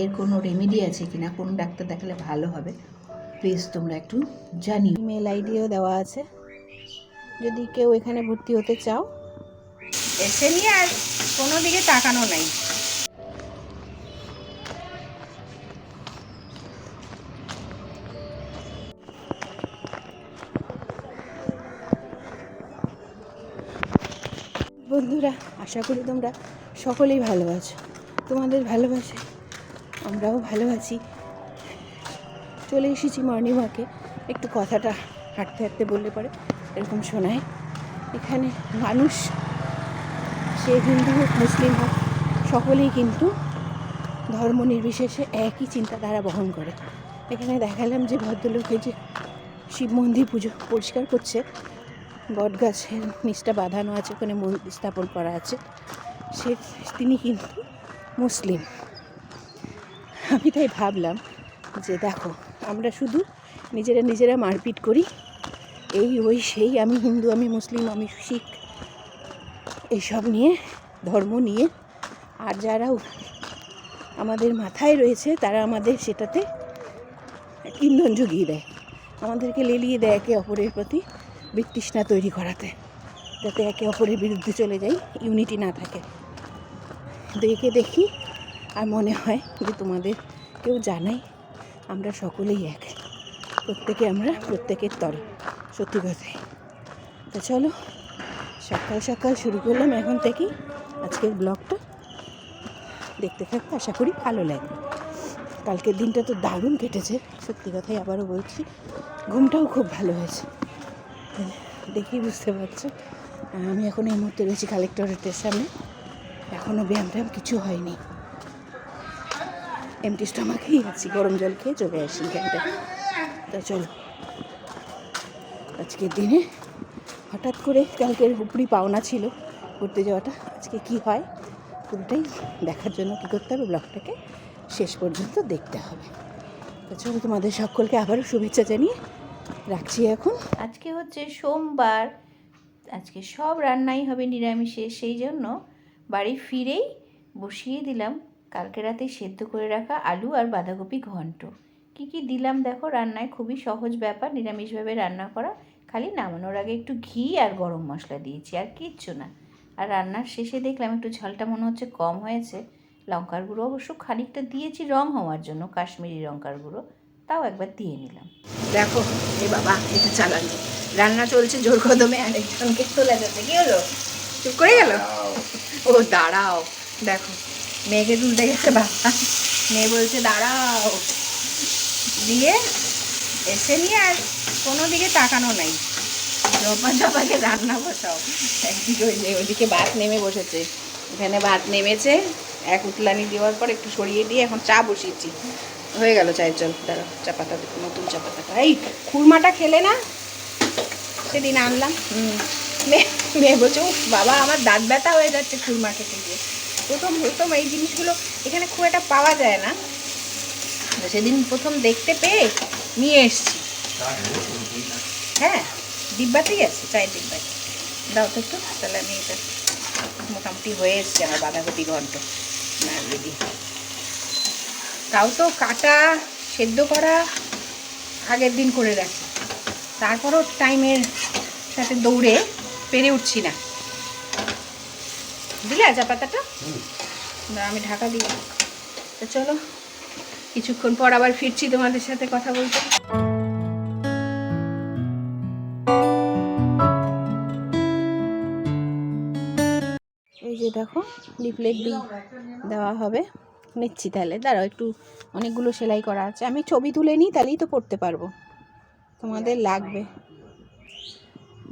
এর কোনো রেমেডি আছে কি না কোন ডাক্তার দেখালে ভালো হবে প্লিজ তোমরা একটু জানিও। ইমেল আইডিও দেওয়া আছে। যদি কেউ এখানে ভর্তি হতে চাও। এসে নিয়ে আর কোনো দিকে তাকানো নাই। বন্ধুরা আশা করি তোমরা সকলেই ভালো আছো। তোমাদের ভালোবাসে আমরাও ভালো আছি। চলে এসেছি ওয়াকে। একটু কথাটা হাঁটতে হাঁটতে বললে পরে এরকম শোনায়। এখানে মানুষ, সে হিন্দু হোক, মুসলিম হোক, সকলেই কিন্তু ধর্ম নির্বিশেষে একই চিন্তাধারা বহন করে। এখানে দেখালাম যে ভদ্রলোকে যে শিব মন্দির পুজো পরিষ্কার করছে। বট গাছের নিচটা বাঁধানো আছে, ওখানে মন্দির স্থাপন করা আছে। সে, তিনি কিন্তু মুসলিম। আমি তাই ভাবলাম যে দেখো, আমরা শুধু নিজেরা নিজেরা মারপিট করি। এই, ওই, সেই, আমি হিন্দু, আমি মুসলিম, আমি শিখ, এইসব নিয়ে, ধর্ম নিয়ে। আর যারা আমাদের মাথায় রয়েছে, তারা আমাদের সেটাতে ইন্ধন জুগিয়ে দেয়। আমাদেরকে লেলিয়ে দেয় একে অপরের প্রতি বিতৃষ্ণা তৈরি করাতে, যাতে একে অপরের বিরুদ্ধে চলে যাই, ইউনিটি না থাকে। দেখে দেখি আর মনে হয় যে তোমাদের কেউ জানাই, আমরা সকলেই এক। প্রত্যেকে আমরা প্রত্যেকের তরে, সত্যি কথাই। তো চলো, সকাল সকাল শুরু করলাম এখন থেকেই আজকের ব্লগটা। দেখতে থাকতে আশা করি ভালো লাগবে। কালকের দিনটা তো দারুণ কেটেছে, সত্যি কথাই আবারও বলছি, ঘুমটাও খুব ভালো হয়েছে। দেখি বুঝতে পারছ, আমি এখন এই মুহূর্তে রয়েছি কালেক্টরেটের সামনে। এখনও ব্যায়াম ট্যায়াম কিছু হয়নি। এমটি স্টমাকেই আছি, গরম জল খেয়ে চলে আসি এখানটা তা চলো, আজকের দিনে হঠাৎ করে কালকের উপরি পাওনা ছিল ঘুরতে যাওয়াটা, আজকে কি হয় পুরোটাই দেখার জন্য কী করতে হবে, ব্লগটাকে শেষ পর্যন্ত দেখতে হবে। তো চলো, তোমাদের সকলকে আবারও শুভেচ্ছা জানিয়ে রাখছি এখন। আজকে হচ্ছে সোমবার, আজকে সব রান্নাই হবে নিরামিষে, সেই জন্য বাড়ি ফিরেই বসিয়ে দিলাম কালকে রাতে সেদ্ধ করে রাখা আলু আর বাঁধাকপি ঘন্ট। কি কি দিলাম দেখো রান্নায়? খুবই সহজ ব্যাপার নিরামিষভাবে রান্না করা। খালি নামানোর আগে একটু ঘি আর গরম মশলা দিয়েছি আর কিচ্ছু না। আর রান্নার শেষে দেখলাম একটু ঝালটা মনে হচ্ছে কম হয়েছে। লঙ্কার গুঁড়ো অবশ্য খানিকটা দিয়েছি রং হওয়ার জন্য কাশ্মীরি লঙ্কার গুঁড়ো তাও একবার দিয়ে নিলাম। দেখো এ বাবা এটা চালান। রান্না চলছে জোর কদমে আর একজনকে তোলা যাচ্ছে কি হলো? চুপ করে গেল? ও দাঁড়াও। দেখো মেয়েকে তুলতে গেছে বাবা। মেয়ে বলছে, দাঁড়াও। দিয়ে এসে নিয়ে আর কোনো দিকে তাকানো নাই। জপা জপাকে রান্না বসাও। একদিকে ওই ওইদিকে ভাত নেমে বসেছে। এখানে ভাত নেমেছে, এক উতলানি দেওয়ার পর একটু সরিয়ে দিয়ে এখন চা বসিয়েছি। হয়ে গেল চায়ের জল। দাঁড়াও, চা পাতা নতুন চা পাতা। এই খুরমাটা খেলে না? সেদিন আনলাম। হুম। মেয়ে বলছে বাবা, আমার দাঁত ব্যথা হয়ে যাচ্ছে খুরমা খেতে গিয়ে। প্রথম প্রথম এই জিনিসগুলো এখানে খুব একটা পাওয়া যায় না। সেদিন প্রথম দেখতে পেয়ে নিয়ে এসছি। হ্যাঁ ডিব্বাতেই আছে চায়ের ডিব্বাতে দাও তো একটু, তাহলে আমি এটা মোটামুটি হয়ে এসছে আমার বাঁধাকপি ঘন্ট। রেডি। তাও তো কাটা, সেদ্ধ করা, আগের দিন করে রাখি। তারপরও টাইমের সাথে দৌড়ে পেরে উঠছি না। দিলে চা পাতাটা? না, আমি ঢাকা দিই। তো চলো কিছুক্ষণ পর আবার ফিরছি তোমাদের সাথে কথা বলতে। এই যে দেখো লিফলেট দেওয়া হবে। নিচ্ছি তাহলে। দাঁড়াও একটু অনেকগুলো সেলাই করা আছে। আমি ছবি তুলে নিই তাহলেই তো পড়তে পারব। তোমাদের লাগবে।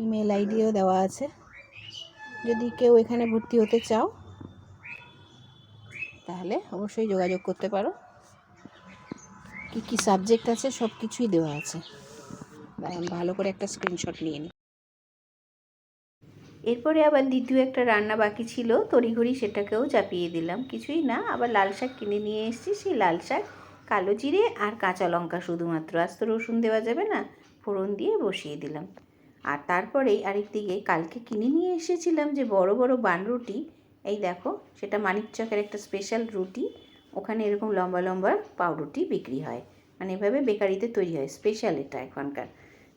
ইমেল আইডিও দেওয়া আছে। যদি কেউ এখানে ভর্তি হতে চাও তাহলে অবশ্যই যোগাযোগ করতে পারো। কি কি সাবজেক্ট আছে সব কিছুই দেওয়া আছে। দাঁড়ান, ভালো করে একটা স্ক্রিনশট নিয়ে নিই। এরপরে আবার দ্বিতীয় একটা রান্না বাকি ছিল তড়িঘড়ি সেটাকেও চাপিয়ে দিলাম। কিছুই না আবার লাল শাক কিনে নিয়ে এসেছি সেই লাল শাক কালো জিরে আর কাঁচা লঙ্কা শুধুমাত্র। আজ তো রসুন দেওয়া যাবে না ফোড়ন দিয়ে বসিয়ে দিলাম। আর তারপরেই আরেক দিকে কালকে কিনে নিয়ে এসেছিলাম যে বড় বড় বান রুটি। এই দেখো সেটা মানিক চকের একটা স্পেশাল রুটি। ওখানে এরকম লম্বা লম্বা পাউরুটি বিক্রি হয়। মানে এভাবে বেকারিতে তৈরি হয় স্পেশাল এটা এখনকার।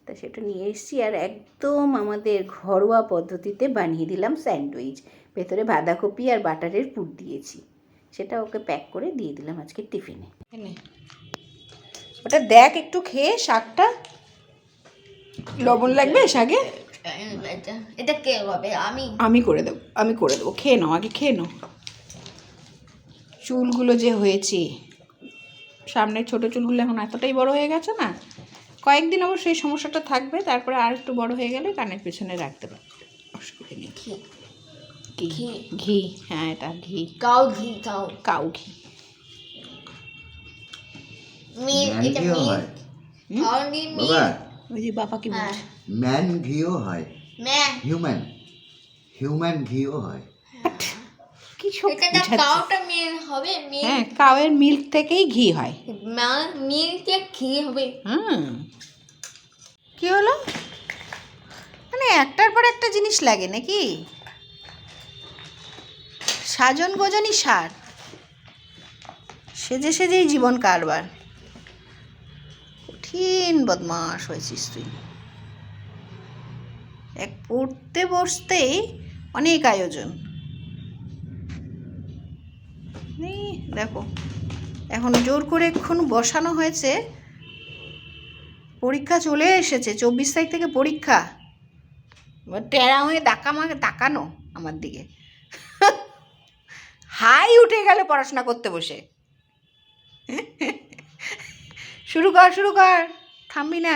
তা সেটা নিয়ে এসেছি আর একদম আমাদের ঘরোয়া পদ্ধতিতে বানিয়ে দিলাম স্যান্ডউইচ। ভেতরে বাঁধাকপি আর বাটারের পুর দিয়েছি। সেটা ওকে প্যাক করে দিয়ে দিলাম আজকে টিফিনে। ওটা দেখ একটু খেয়ে শাকটা লবণ লাগবে শাকে এটা এটা কে হবে? আমি? আমি করে দেবো আমি করে দেবো। খেয়ে নাও আগে খেয়ে নাও। চুলগুলো যে হয়েছে সামনের ছোট চুলগুলো এখন এতটাই বড় হয়ে গেছে না কয়েকদিন অবশ্য এই সমস্যাটা থাকবে তারপরে আর একটু বড় হয়ে গেলে কানের পেছনে রাখতে পারবে। অসুবিধা নেই। ঘি। ঘি। ঘি। হ্যাঁ এটা ঘি। কাউ ঘি কাউ। কাউ ঘি। মিল ম্যান এটা ঘিও হয় ওই যে বাবা কি হ্যাঁ। বলছে ম্যান ঘিও হয়। ম্যান। হিউম্যান। হিউম্যান ঘিও হয়। কি এটা কাউটা মিল হবে মিল হ্যাঁ কাউয়ের মিল্ক থেকেই ঘি হয়। মিল কে ঘি হবে। হুম। কি হলো? মানে একটার পর একটা জিনিস লাগে নাকি? সাজন গোজনই সার। সেজে সেজেই জীবন কারবার। কঠিন বদমাস হয়েছিস তুই। এক পড়তে বসতেই অনেক আয়োজন। দেখো, এখন জোর করে এখন বসানো হয়েছে। পরীক্ষা চলে এসেছে, চব্বিশ তারিখ থেকে পরীক্ষা। এবার টেরা হয়ে ডাকা আমাকে তাকানো আমার দিকে। হাই উঠে গেল পড়াশোনা করতে বসে। শুরু কর শুরু কর। থামবি না।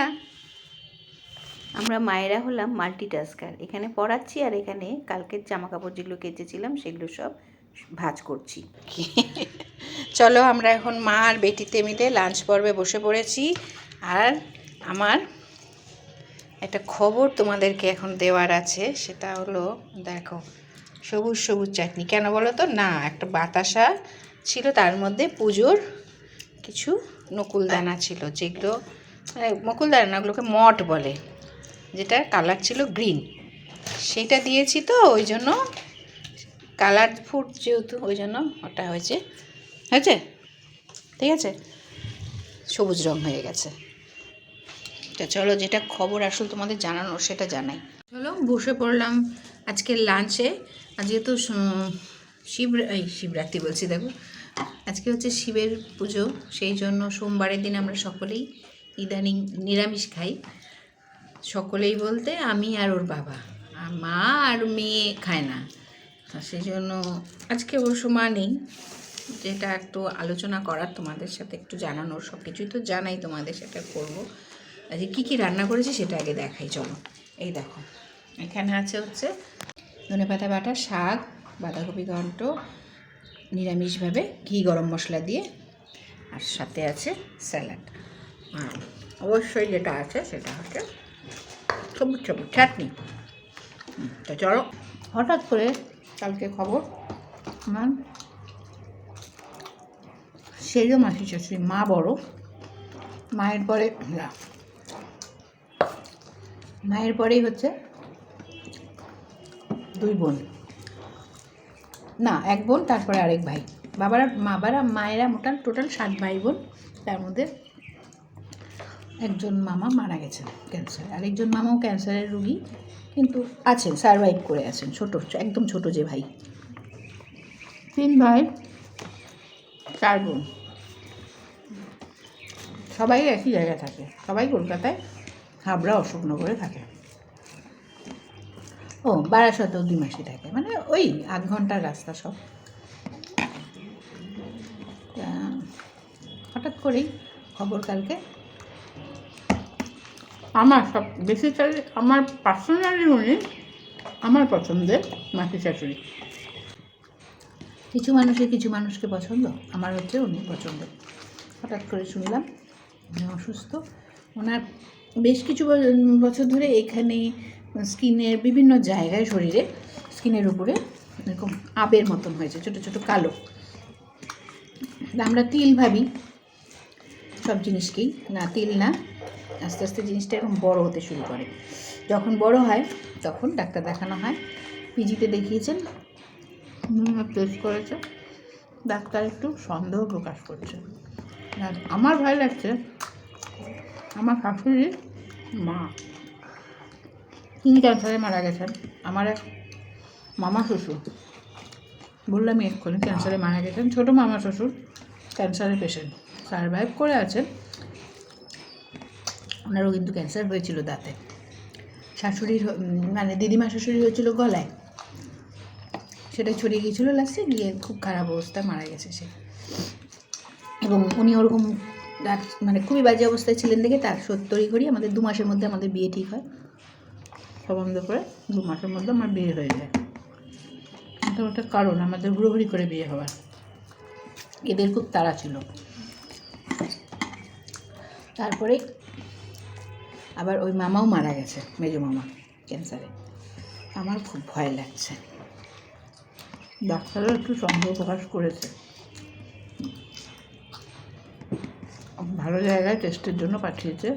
আমরা মায়েরা হলাম মাল্টিটাস্কার এখানে পড়াচ্ছি আর এখানে কালকের জামা কাপড় যেগুলো কেচেছিলাম সেগুলো সব ভাজ করছি। চলো আমরা এখন মা আর বেটিতে মিলে লাঞ্চ পর্বে বসে পড়েছি। আর আমার একটা খবর তোমাদেরকে এখন দেওয়ার আছে সেটা হলো দেখো সবুজ সবুজ চাটনি। কেন বলো তো? না একটা বাতাসা ছিল তার মধ্যে পুজোর কিছু নকুলদানা ছিল, যেগুলো মানে নকুলদানা ওগুলোকে মট বলে, যেটার কালার ছিল গ্রিন সেটা দিয়েছি তো, ওই জন্য কালার ফুড যেহেতু, ওই জন্য ওটা হয়েছে হয়েছে? ঠিক আছে? সবুজ রং হয়ে গেছে। তা চলো, যেটা খবর আসল তোমাদের জানানো, সেটা জানাই। চলো, বসে পড়লাম আজকে লাঞ্চে যেহেতু শিব এই শিবরাত্রি বলছি, দেখো। আজকে হচ্ছে শিবের পুজো, সেই জন্য সোমবারের দিন আমরা সকলেই ইদানিং নিরামিষ খাই। সকলেই বলতে আমি আর ওর বাবা। আর মা আর মেয়ে খায় না। সেই জন্য আজকে অবশ্য মা নেই। যেটা একটু আলোচনা করার তোমাদের সাথে, একটু জানানোর সব কিছুই তো জানাই, তোমাদের সাথে করব। আজকে কী কী রান্না করেছি সেটা আগে দেখাই, চলো। এই দেখো, এখানে আছে হচ্ছে ধনে পাতা বাটা, শাক, বাঁধাকপি ঘন্ট নিরামিষভাবে ঘি গরম মশলা দিয়ে আর সাথে আছে স্যালাড। আর অবশ্যই যেটা আছে সেটা হচ্ছে সবুজ সবুজ চাটনি। তো চলো হঠাৎ করে কালকে খবর আমার সেজো মাসি শাশুড়ি মা বড়। মায়ের পরে মায়ের পরেই হচ্ছে দুই বোন। না, এক বোন, তারপরে আরেক ভাই। বাবারা বাবারা, মায়েরা মোটাল, টোটাল সাত ভাই বোন। তার মধ্যে একজন মামা মারা গেছেন ক্যান্সারে আরেকজন মামাও ক্যান্সারের রুগী, কিন্তু আছেন সারভাইভ করে আছেন, ছোট, একদম ছোট যে ভাই। তিন ভাই, চার বোন। সবাই একই জায়গায় থাকে। সবাই কলকাতায়, হাবড়া, অশোকনগরে থাকে। ও বারাসাতেও দুই মাসে থাকে। মানে ওই আধ ঘণ্টার রাস্তা সব। হঠাৎ করেই খবর কালকে? আমার সব বেশি বেসিক্যালি আমার পার্সোনালি উনি আমার পছন্দের মাসি শাশুড়ি। কিছু মানুষের কিছু মানুষকে পছন্দ আমার হচ্ছে উনি পছন্দ। হঠাৎ করে শুনলাম উনি অসুস্থ। ওনার বেশ কিছু বছর ধরে এখানে স্কিনের বিভিন্ন জায়গায় শরীরে, স্কিনের উপরে এরকম আবের মতন হয়েছে, ছোট ছোট কালো। আমরা তিল ভাবি, সব জিনিসকেই। না, তিল না, আস্তে আস্তে জিনিসটা এরকম বড় হতে শুরু করে। যখন বড় হয়, তখন ডাক্তার দেখানো হয়। পিজিতে দেখিয়েছেন টেস্ট করেছে। ডাক্তার একটু সন্দেহ প্রকাশ করছে। আমার ভয় লাগছে, আমার শাশুড়ির মা তিনি ক্যান্সারে মারা গেছেন। আমার এক মামা শ্বশুর। বললাম এক্ষুনি ক্যান্সারে মারা গেছেন? ছোটো মামা শ্বশুর ক্যান্সারের পেশেন্ট সারভাইভ করে আছেন। ওনারও কিন্তু ক্যান্সার হয়েছিল দাঁতে। শাশুড়ির মানে দিদিমা শাশুড়ি হয়েছিল গলায়। সেটা ছড়িয়ে গিয়েছিল লাস্টে গিয়ে খুব খারাপ অবস্থায় মারা গেছে সে। এবং উনি ওরকম মানে খুবই বাজে অবস্থায় ছিলেন দেখে তার সত্তরই করি আমাদের দু মাসের মধ্যে আমাদের বিয়ে ঠিক হয়। সম্বন্ধ করে দু মাসের মধ্যে আমার বিয়ে হয়ে যায়। এটা ওটা কারণ, আমাদের হুড়োহুড়ি করে বিয়ে হওয়ার এদের খুব তাড়া ছিল। তারপরে আবার ওই মামাও মারা গেছে, মেজো মামা, ক্যান্সারে। আমার খুব ভয় লাগছে। ডাক্তারও একটু সন্দেহ প্রকাশ করেছে। ভালো জায়গায় টেস্টের জন্য পাঠিয়েছে।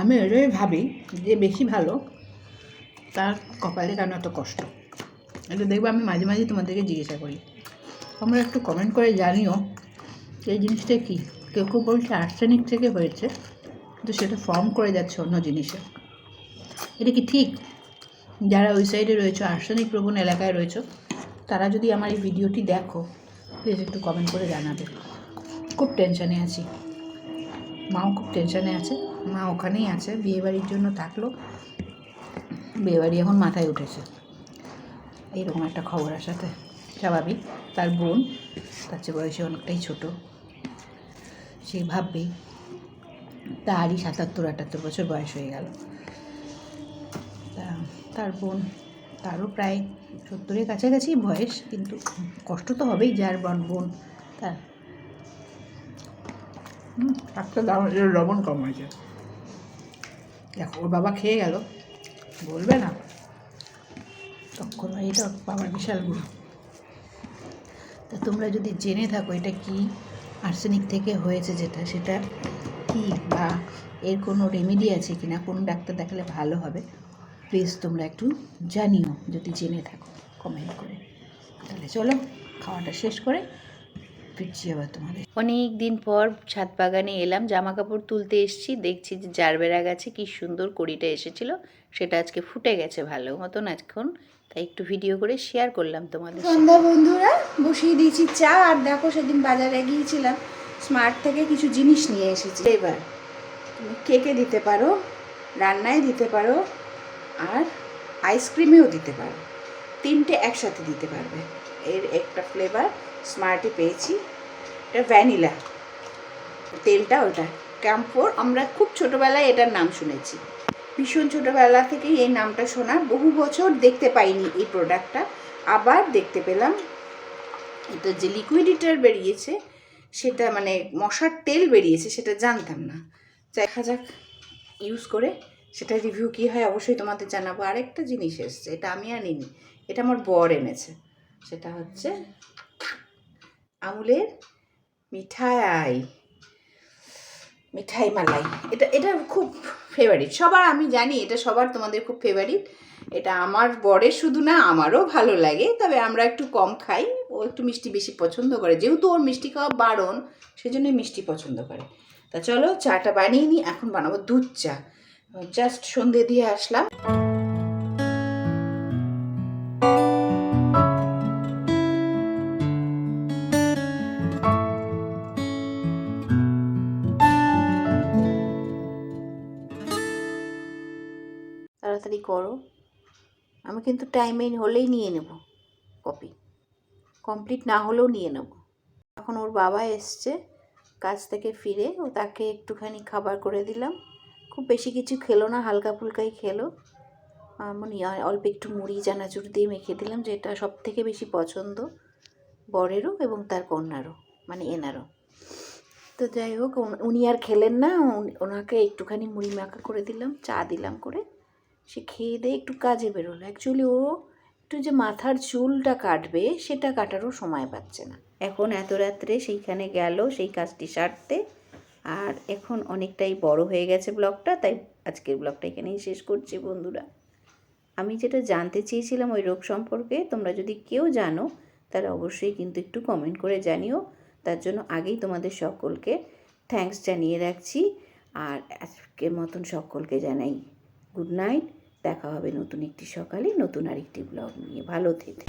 আমি এটাই ভাবি যে বেশি ভালো, তার কপালে কেন এত কষ্ট? এটা দেখবে আমি মাঝে মাঝে তোমাদেরকে জিজ্ঞাসা করি। তোমরা একটু কমেন্ট করে জানিও এই জিনিসটা কী? কেউ কেউ বলছে আর্সেনিক থেকে হয়েছে, কিন্তু সেটা ফর্ম করে যাচ্ছে অন্য জিনিসে। এটা কি ঠিক? যারা ওই সাইডে রয়েছে আর্সেনিক প্রবণ এলাকায় রয়েছে, তারা যদি আমার এই ভিডিওটি দেখো প্লিজ একটু কমেন্ট করে জানাবে। খুব টেনশানে আছি। মাও খুব টেনশানে আছে। মা ওখানেই আছে, বিয়েবাড়ির জন্য থাকল। বিয়েবাড়ি এখন মাথায় উঠেছে। এইরকম একটা খবর আসাতে স্বাভাবিক। তার বোন, তার চেয়ে বয়সে অনেকটাই ছোট। সে ভাববেই তারই সাতাত্তর, আটাত্তর বছর বয়স হয়ে গেল। তা তার বোন, তারও প্রায় সত্তরের কাছাকাছি বয়স, কিন্তু কষ্ট তো হবেই যার বোন বোন তার। দাম লবণ কম হয়েছে। দেখো, ওর বাবা খেয়ে গেল। বলবে না। তখন এটা বাবার বিশাল গুণ তা তোমরা যদি জেনে থাকো এটা কি আর্সেনিক থেকে হয়েছে যেটা, সেটা কি বা এর কোনো রেমেডি আছে কি না কোন ডাক্তার দেখালে ভালো হবে প্লিজ তোমরা একটু জানিও, যদি জেনে থাকো কমেন্ট করে। তাহলে চলো, খাওয়াটা শেষ করে ফিরছি আবার তোমাদের। অনেক দিন পর ছাদ বাগানে এলাম জামা কাপড় তুলতে এসেছি দেখছি যে জারবেরা গাছে কি সুন্দর কড়িটা এসেছিল সেটা আজকে ফুটে গেছে ভালো মতন এখন তাই একটু ভিডিও করে শেয়ার করলাম তোমাদের সন্ধ্যা বন্ধুরা বসিয়ে দিয়েছি চা আর দেখো সেদিন বাজারে গিয়েছিলাম স্মার্ট থেকে কিছু জিনিস নিয়ে এসেছি। এবার তুমি কেকে দিতে পারো রান্নায় দিতে পারো আর আইসক্রিমেও দিতে পারো তিনটে একসাথে দিতে পারবে। এর একটা ফ্লেভার স্মার্টে পেয়েছি। এটা ভ্যানিলা তেলটা ওটা। ক্যাম্পোর আমরা খুব ছোটোবেলায় এটার নাম শুনেছি। ভীষণ ছোটোবেলা থেকেই এই নামটা শোনা। বহু বছর দেখতে পাইনি এই প্রোডাক্টটা আবার দেখতে পেলাম। এটা যে লিকুইডিটার বেরিয়েছে, সেটা মানে মশার তেল বেরিয়েছে, সেটা জানতাম না। দেখা যাক ইউজ করে সেটা রিভিউ কী হয়, অবশ্যই তোমাদের জানাব। আরেকটা জিনিস এসছে, এটা আমি আনিনি। এটা আমার বর এনেছে। সেটা হচ্ছে আমুলের মিঠাই। মিঠাই মালাই। এটা এটা খুব ফেভারিট সবার আমি জানি এটা সবার তোমাদের খুব ফেভারিট এটা আমার বরের শুধু না, আমারও ভালো লাগে। তবে আমরা একটু কম খাই। ও একটু মিষ্টি বেশি পছন্দ করে। যেহেতু ওর মিষ্টি খাওয়া বারণ, সেজন্যই মিষ্টি পছন্দ করে। তা চলো, চাটা বানিয়ে নিই এখন বানাবো দুধ চা। জাস্ট সন্ধে দিয়ে আসলাম। করো। আমি কিন্তু টাইমে হলেই নিয়ে নেব কপি কমপ্লিট না হলেও নিয়ে নেব। এখন ওর বাবা এসছে কাজ থেকে ফিরে, ও তাকে একটুখানি খাবার করে দিলাম। খুব বেশি কিছু খেলো না, হালকা ফুলকাই খেলো। আমি অল্প একটু মুড়ি, চানাচুর দিয়ে মেখে দিলাম, যেটা সব থেকে বেশি পছন্দ। বরেরও এবং তার কন্যারও মানে এনারও। তো যাই হোক, উনি আর খেলেন না ওনাকে একটুখানি মুড়ি মাখা করে দিলাম, চা দিলাম করে। সে খেয়ে দিয়ে একটু কাজে বেরোলো। অ্যাকচুয়ালি ও একটু যে মাথার চুলটা কাটবে, সেটা কাটারও সময় পাচ্ছে না। এখন এত রাত্রে সেইখানে গেল, সেই কাজটি সারতে। আর এখন অনেকটাই বড় হয়ে গেছে ব্লগটা, তাই আজকের ব্লগটা এখানেই শেষ করছি বন্ধুরা। আমি যেটা জানতে চেয়েছিলাম ওই রোগ সম্পর্কে, তোমরা যদি কেউ জানো, তাহলে অবশ্যই কিন্তু একটু কমেন্ট করে জানিও। তার জন্য আগেই তোমাদের সকলকে থ্যাংকস জানিয়ে রাখছি। আর আজকের মতন সকলকে জানাই গুড নাইট দেখা হবে নতুন একটি সকালে নতুন আরেকটি ব্লগ নিয়ে। ভালো থেকে।